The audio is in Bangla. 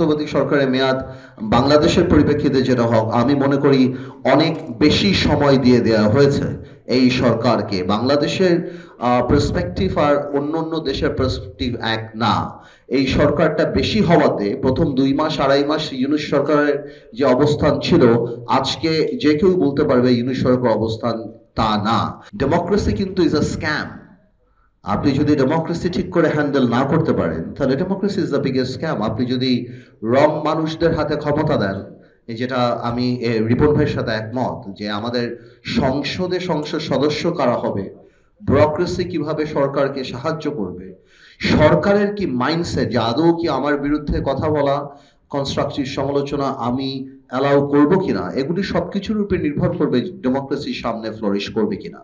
তত্ত্বাবধায়ক সরকারের মেয়াদ বাংলাদেশের পরিপ্রেক্ষিতে যেটা হোক, আমি মনে করি অনেক বেশি সময় দিয়ে দেওয়া হয়েছে এই সরকারকে। বাংলাদেশের পার্সপেক্টিভ আর অন্য অন্য দেশের পার্সপেক্টিভ এক না। এই সরকারটা বেশি হওয়াতে প্রথম দুই মাস, আড়াই মাস ইউনুস সরকারের যে অবস্থান ছিল, আজকে যে কেউ বলতে পারবে ইউনুস সরকার অবস্থান তা না। ডেমোক্রেসি কিন্তু ইজ আ স্ক্যাম আপনি যদি ডেমোক্রেসি ঠিক করে হ্যান্ডেল না করতে পারেন তাহলে democracy is the biggest scam আপনি যদি রং মানুষদের হাতে ক্ষমতা দেন এই যেটা আমি রিপন ভাইয়ের সাথে একমত যে আমাদের সংসদে সংসদ সদস্য কারা হবে ব্যুরোক্রেসি কীভাবে সরকারকে সাহায্য করবে সরকারের কি মাইন্ডসেট যে আদৌ কি আমার বিরুদ্ধে কথা বলা কনস্ট্রাকটিভ সমালোচনা আমি অ্যালাউ করব কিনা এগুলি সবকিছুর উপর নির্ভর করবে ডেমোক্রেসির সামনে ফ্লোরিশ করবে কিনা।